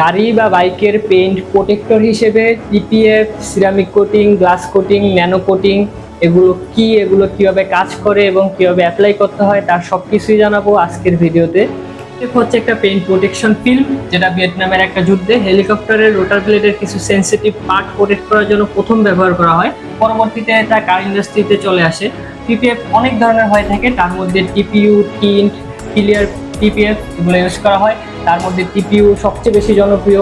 গাড়ি বা বাইকের পেইন্ট প্রোটেক্টর হিসেবে, TPF, ceramic coating, glass coating, nano coating, এগুলো কি, এগুলো কীভাবে কাজ করে এবং কীভাবে অ্যাপ্লাই করতে হয় তার সব কিছুই জানাব আজকের ভিডিওতে। হচ্ছে একটা পেইন্ট প্রোটেকশন ফিল্ম, যেটা ভিয়েতনামের একটা যুদ্ধে হেলিকপ্টারের রোটার ব্লেডের কিছু সেন্সিটিভ পার্ট প্রোটেক্ট করার জন্য প্রথম ব্যবহার করা হয়। পরবর্তীতে এটা কার ইন্ডাস্ট্রিতে চলে আসে। পিপিএফ অনেক ধরনের হয়ে থাকে, তার মধ্যে টিপিইউ, টিন্ট, ক্লিয়ার টিপিএফ এগুলো ইউজ করা হয়। তার মধ্যে টিপিইউ সবচেয়ে বেশি জনপ্রিয়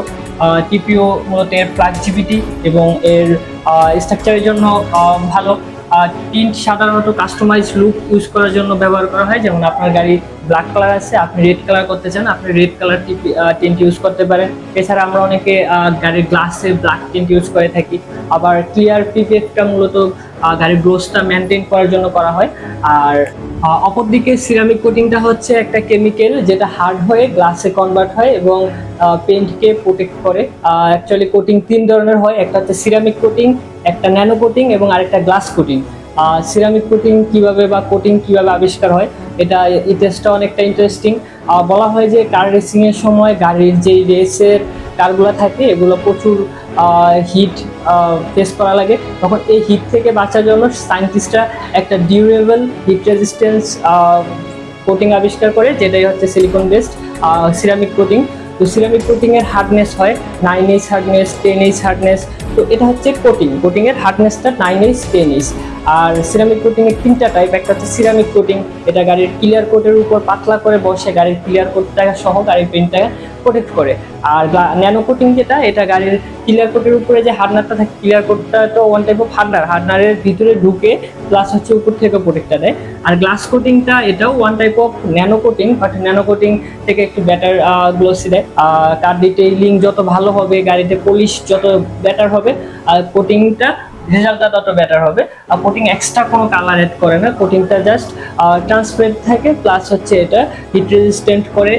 টিপিইউ মূলত এর ফ্লেক্সিবিলিটি এবং এর স্ট্রাকচারের জন্য ভালো। টিন্ট সাধারণত কাস্টমাইজ লুক ইউজ করার জন্য ব্যবহার করা হয়, যেমন আপনার গাড়ি ব্ল্যাক কালার আছে, আপনি রেড কালার করতে চান, আপনি red colour TP tint use করতে পারেন। এছাড়া আমরা অনেকে গাড়ির গ্লাসে ব্ল্যাক টিন্ট ইউজ করে থাকি। আবার ক্লিয়ার পিপিএফটা মূলত গাড়ির গ্লোসটা মেনটেন করার জন্য করা হয়। আর অপরদিকে সিরামিক কোটিংটা হচ্ছে একটা কেমিক্যাল যেটা হার্ড হয়ে গ্লাসে কনভার্ট হয় এবং পেন্টকে প্রোটেক্ট করে। অ্যাকচুয়ালি কোটিং তিন ধরনের হয়, একটা হচ্ছে সিরামিক কোটিং একটা ন্যানো কোটিং এবং আরেকটা গ্লাস কোটিং সিরামিক কোটিং কীভাবে বা কোটিং কীভাবে আবিষ্কার হয়, এটা ইতিহাসটা অনেকটা ইন্টারেস্টিং বলা হয় যে কার রেসিং এর সময় গাড়ির যেই রেসের কারগুলো থাকে, এগুলো প্রচুর হিট ফেস করা লাগে। তখন এই হিট থেকে বাঁচার জন্য সায়েন্টিস্টরা একটা ডিউরেবল হিট রেজিস্ট্যান্স কোটিং আবিষ্কার করে, যেটাই হচ্ছে সিলিকন বেসড সিরামিক কোটিং তো সিরামিক কোটিংয়ের হার্ডনেস হয় nine H hardness ten H hardness তো এটা হচ্ছে কোটিং কোটিংয়ের হার্ডনেসটা নাইন এইচ টেন এইচ আর সিরামিক কোটিং এর তিনটা টাইপ একটা হচ্ছে সিরামিক কোটিং এটা গাড়ির ক্লিয়ার কোটের উপর পাতলা করে বসে গাড়ির ক্লিয়ার কোটটা সহ গাড়ির পেনটাকে প্রোটেক্ট করে। আর ন্যানো কোটিং যেটা, এটা গাড়ির ক্লিয়ার কোটের উপরে যে হার্ডনারটা থাকে ক্লিয়ার কোটটা তো ওয়ান টাইপ অফ হার্ডনার হার্ডনারের ভিতরে ঢুকে প্লাস হচ্ছে উপর থেকে প্রোটেক্টটা দেয়। আর গ্লাস কোটিংটা এটাও one type of nano coating but nano coating থেকে একটু বেটার গ্লোসি দেয়। কার ডিটেইলিং যত ভালো হবে, গাড়িতে পলিশ যত বেটার হবে, আর কোটিংটা রেজাল্টটা তত বেটার হবে। আর কোটিং এক্সট্রা কোনো কালার অ্যাড করে না কোটিংটা জাস্ট ট্রান্সপারেন্ট থাকে প্লাস হচ্ছে এটা হিট রেজিস্ট্যান্ট করে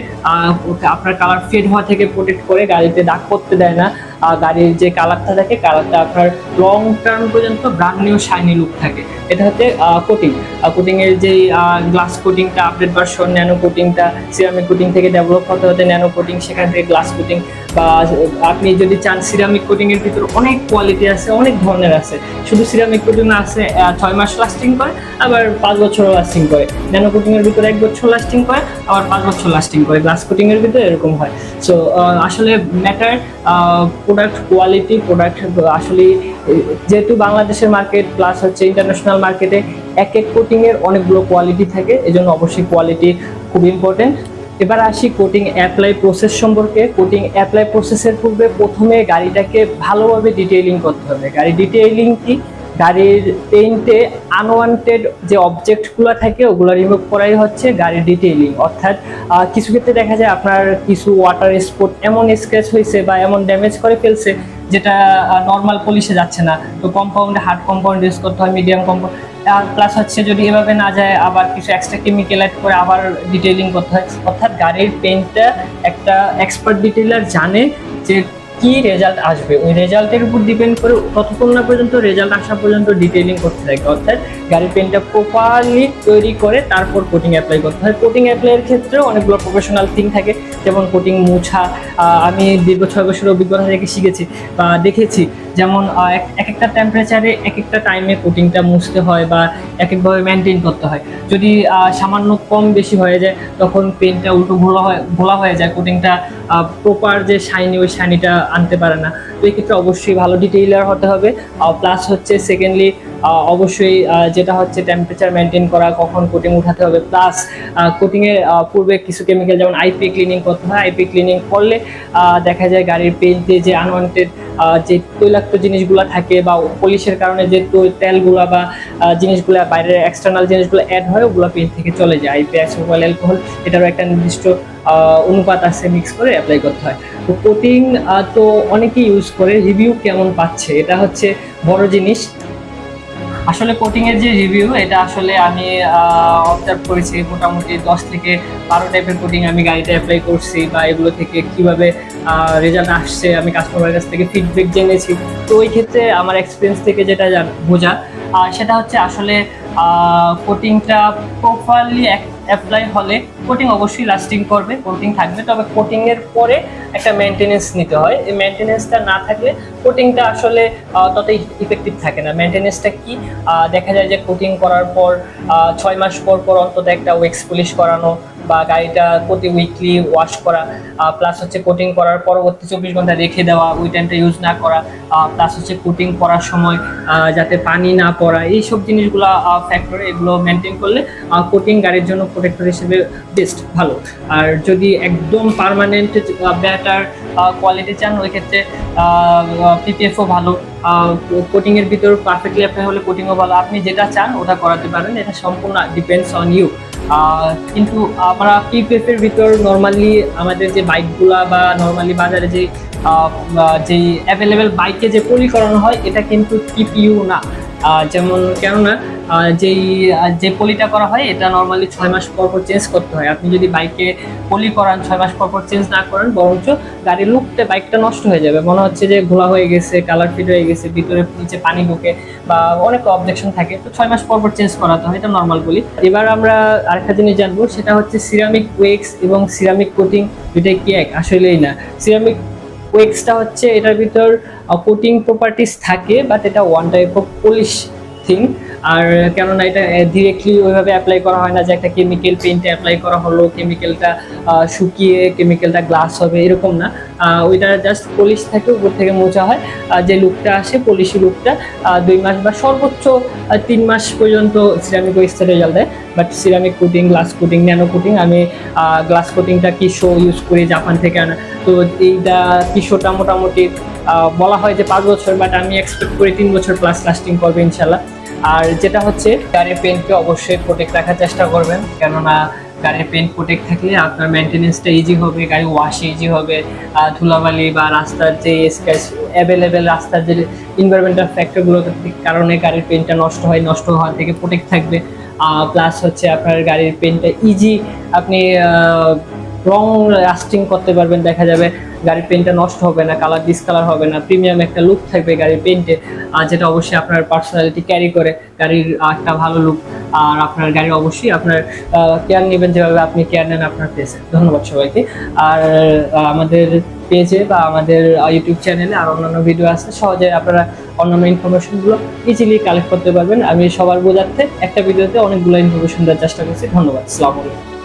আপনার কালার ফেড হওয়া থেকে প্রোটেক্ট করে গাড়িতে দাগ করতে দেয় না। গাড়ির যে কালারটা থাকে কালারটা আপনার লং টার্ম পর্যন্ত ব্র্যান্ড নিউ শাইনি লুক থাকে। এটা হচ্ছে কোটিং কোটিং এর যে গ্লাস কোটিংটা আপডেট ভার্সন ন্যানো কোটিংটা সিরামিক কোটিং থেকে ডেভেলপ হতে হতে ন্যানো কোটিং সেখান থেকে গ্লাস কোটিং বা, আপনি যদি চান সিরামিক কোটিং এর ভিতরে অনেক কোয়ালিটি আছে, অনেক ধরনের আছে। শুধু সিরামিক কোটিং আছে ছয় মাস লাস্টিং করে, আবার পাঁচ বছরও লাস্টিং করে। ন্যানো কোটিং এর ভিতরে এক বছর লাস্টিং করে, আবার পাঁচ বছর লাস্টিং করে। গ্লাস কোটিং এর ভিতরে এরকম হয়। সো আসলে ম্যাটার প্রোডাক্ট কোয়ালিটি প্রোডাক্ট আসলে যেহেতু বাংলাদেশের মার্কেট প্লাস হচ্ছে ইন্টারন্যাশনাল মার্কেটে এক এক কোটিংয়ের অনেকগুলো কোয়ালিটি থাকে, এজন্য অবশ্যই কোয়ালিটি খুব ইম্পর্টেন্ট এবার আসি কোটিং অ্যাপ্লাই প্রসেস সম্পর্কে। কোটিং অ্যাপ্লাই প্রসেসের পূর্বে প্রথমে গাড়িটাকে ভালোভাবে ডিটেইলিং করতে হবে। গাড়ি ডিটেইলিং কি? গাড়ির পেইন্টে আনওয়ান্টেড যে অবজেক্টগুলো থাকে, ওগুলো রিমুভ করাই হচ্ছে গাড়ির ডিটেইলিং অর্থাৎ কিছু ক্ষেত্রে দেখা যায় আপনার কিছু ওয়াটার স্পোর্ট এমন স্ক্র্যাচ হয়েছে বা এমন ড্যামেজ করে ফেলছে, যেটা নর্মাল পলিশে যাচ্ছে না। তো কম্পাউন্ডে হার্ড কম্পাউন্ড ইউজ করতে হয় মিডিয়াম কম্পাউন্ড প্লাস হচ্ছে যদি এভাবে না যায়, আবার কিছু এক্সট্রা কেমিক্যাল অ্যাড করে আবার ডিটেইলিং করতে হয়। অর্থাৎ গাড়ির পেইন্টটা একটা এক্সপার্ট ডিটেইলার জানে যে কি রেজাল্ট আসবে? ওই রেজাল্টের উপর ডিপেন্ড করে ততক্ষণ না পর্যন্ত রেজাল্ট আসা পর্যন্ত ডিটেইলিং করতে থাকে অর্থাৎ গাড়ির পেনটা প্রপারলি তৈরি করে তারপর কোটিং অ্যাপ্লাই করতে হয়। কোটিং অ্যাপ্লাইয়ের ক্ষেত্রেও অনেকগুলো প্রফেশনাল থিং থাকে। যেমন কোটিং মুছা আমি দীর্ঘ ছয় বছরের অভিজ্ঞতা থেকে শিখেছি বা দেখেছি। যেমন এক এক একটা টেম্পারেচারে এক একটা টাইমে কোটিংটা মুছতে হয় বা এক একভাবে মেনটেন করতে হয়। যদি সামান্য কম বেশি হয়ে যায়, তখন পেনটা উল্টো ঘোলা হয়, ঘোলা হয়ে যায়। কোটিংটা প্রপার যে শাইনি ওই শাইনিটা আনতে পারে না। তো এক্ষেত্রে অবশ্যই ভালো ডিটেইলার হতে হবে। প্লাস হচ্ছে সেকেন্ডলি অবশ্যই যেটা হচ্ছে টেম্পারেচার মেনটেন করা, কখন কোটিং উঠাতে হবে। প্লাস কোটিংয়ের পূর্বে কিছু কেমিক্যাল যেমন আইপি ক্লিনিং করতে হয়। আইপি ক্লিনিং করলে দেখা যায় গাড়ির পেন্টে যে আনওয়ান্টেড যে তৈলাক্ত জিনিসগুলো থাকে বা পলিশের কারণে যে তেলগুলো বা জিনিসগুলো বাইরের এক্সটার্নাল জিনিসগুলো অ্যাড হয়, ওগুলো পেন থেকে চলে যায়। প্যাস মোবাইল অ্যালকোহল এটারও একটা নির্দিষ্ট অনুপাত আছে মিক্স করে অ্যাপ্লাই করতে হয়। তো কোটিং তো অনেকেই ইউজ করে রিভিউ কেমন পাচ্ছে? এটা হচ্ছে বড় জিনিস। আসলে কোটিং এর যে রিভিউ এটা আসলে আমি অবজার্ভ করেছি। মোটামুটি দশ থেকে বারো টাইপের কোটিং আমি গাড়িতে অ্যাপ্লাই করছি বা এগুলো থেকে কীভাবে রেজাল্ট আসছে, আমি কাস্টমারের কাছ থেকে ফিডব্যাক জেনেছি। তো ওই ক্ষেত্রে আমার এক্সপিরিয়েন্স থেকে যেটা বোঝা সেটা হচ্ছে আসলে কোটিংটা প্রপারলি অ্যাপ্লাই হলে কোটিং অবশ্যই লাস্টিং করবে কোটিং থাকবে। তবে কোটিংয়ের পরে একটা মেনটেনেন্স নিতে হয়। এই মেনটেনেন্সটা না থাকলে কোটিংটা আসলে তত ইফেক্টিভ থাকে না। মেনটেনেন্সটা কি? দেখা যায় যে কোটিং করার পর ছয় মাস পর পর অন্তত একটা ওয়েক্স পুলিশ করানো বা গাড়িটা প্রতি উইকলি ওয়াশ করা প্লাস হচ্ছে কোটিং করার পরবর্তী চব্বিশ ঘণ্টা রেখে দেওয়া, ওই টাইমটা ইউজ না করা প্লাস হচ্ছে কোটিং করার সময় যাতে পানি না পড়া, এইসব জিনিসগুলো ফ্যাক্টর এগুলো মেনটেন করলে কোটিং গাড়ির জন্য প্রোটেক্টর হিসেবে বেস্ট ভালো। আর যদি একদম পারমানেন্ট ব্যাটার কোয়ালিটি চান, ওই ক্ষেত্রে পিপিএফও ভালো। কোটিংয়ের ভিতর পারফেক্টলি অ্যাপ্লাই হলে কোটিংও ভালো। আপনি যেটা চান, ওটা করাতে পারেন। এটা সম্পূর্ণ ডিপেন্ডস অন ইউ কিন্তু আমরা পি পেপের ভিতর নর্মালি আমাদের যে বাইকগুলা বা নর্মালি বাজারে যে যেই অ্যাভেলেবেল বাইকে যে পলি করানো হয়, এটা কিন্তু পিপিইউ না। যেমন কেননা যেই যে পলিটা করা হয়, এটা নর্মালি ছয় মাস পর পর চেঞ্জ করতে হয়। আপনি যদি বাইকে পলি করান, ছয় মাস পর পর চেঞ্জ না করেন, বরঞ্চ গাড়ির লুকতে বাইকটা নষ্ট হয়ে যাবে। মনে হচ্ছে যে ঘোলা হয়ে গেছে কালার ফিট হয়ে গেছে, ভিতরে নিচে পানি ঢুকে বা অনেক অবজেকশন থাকে। তো ছয় মাস পর পর চেঞ্জ করাতে হয়, এটা নর্মাল বলি। এবার আমরা আরেকটা জিনিস জানব, সেটা হচ্ছে সিরামিক ওয়েক্স এবং সিরামিক কোটিং দুইটাই কি এক? আসলেই না। সিরামিক ওয়েক্সটা হচ্ছে এটার ভিতর কোটিং প্রপার্টিস থাকে বাট এটা one type of polish thing আর কেননা এটা ডিরেক্টলি ওইভাবে অ্যাপ্লাই করা হয় না যে একটা কেমিক্যাল পেন্টে অ্যাপ্লাই করা হলো কেমিক্যালটা শুকিয়ে কেমিক্যালটা গ্লাস হবে, এরকম না। ওইটা জাস্ট পলিশ থাকে উপর থেকে মোচা হয়। যে লুকটা আসে পলিশি লুকটা দুই মাস বা সর্বোচ্চ তিন মাস পর্যন্ত সিরামিক ওয়েক্সটা রেজাল্ট দেয়। But ceramic coating glass coating nano coating আমি গ্লাস কোটিংটা কিশো ইউজ করি জাপান থেকে আনা। তো এইটা কিশোটা মোটামুটি বলা হয় যে পাঁচ বছর বাট আমি এক্সপেক্ট করি তিন বছর প্লাস লাস্টিং করবে ইনশাল্লাহ। আর যেটা হচ্ছে, গাড়ির পেন্টকে অবশ্যই প্রোটেক্ট রাখার চেষ্টা করবেন। কেননা গাড়ির পেন্ট প্রোটেক্ট থাকলে আপনার মেনটেনেন্সটা ইজি হবে, গাড়ি ওয়াশ ইজি হবে ধুলাবালি বা রাস্তার যে স্ক্র্যাচ অ্যাভেলেবেল রাস্তার যে ইনভারমেন্টাল ফ্যাক্টরগুলোর কারণে গাড়ির পেন্টটা নষ্ট হয়, নষ্ট হওয়ার থেকে প্রোটেক্ট থাকবে। প্লাস হচ্ছে আপনার গাড়ির পেন্টটা ইজি আপনি রং লাস্টিং করতে পারবেন, দেখা যাবে গাড়ির পেন্টটা নষ্ট হবে না কালার ডিসকালার হবে না প্রিমিয়াম একটা লুক থাকবে গাড়ির পেন্টে আর যেটা অবশ্যই আপনার পার্সোনালিটি ক্যারি করে, গাড়ির একটা ভালো লুক আর আপনার গাড়ি অবশ্যই আপনার কেয়ার নেবেন যেভাবে আপনি কেয়ার নেন আপনার পেজে ধন্যবাদ সবাইকে। আর আমাদের পেজে বা আমাদের ইউটিউব চ্যানেলে আর অন্যান্য ভিডিও আছে, সহজে আপনারা অন্যান্য ইনফরমেশনগুলো ইজিলি কালেক্ট করতে পারবেন। আমি সবার বোঝার্থে একটা ভিডিওতে অনেকগুলো ইনফরমেশন দেওয়ার চেষ্টা করছি। ধন্যবাদ। আসসালামু আলাইকুম।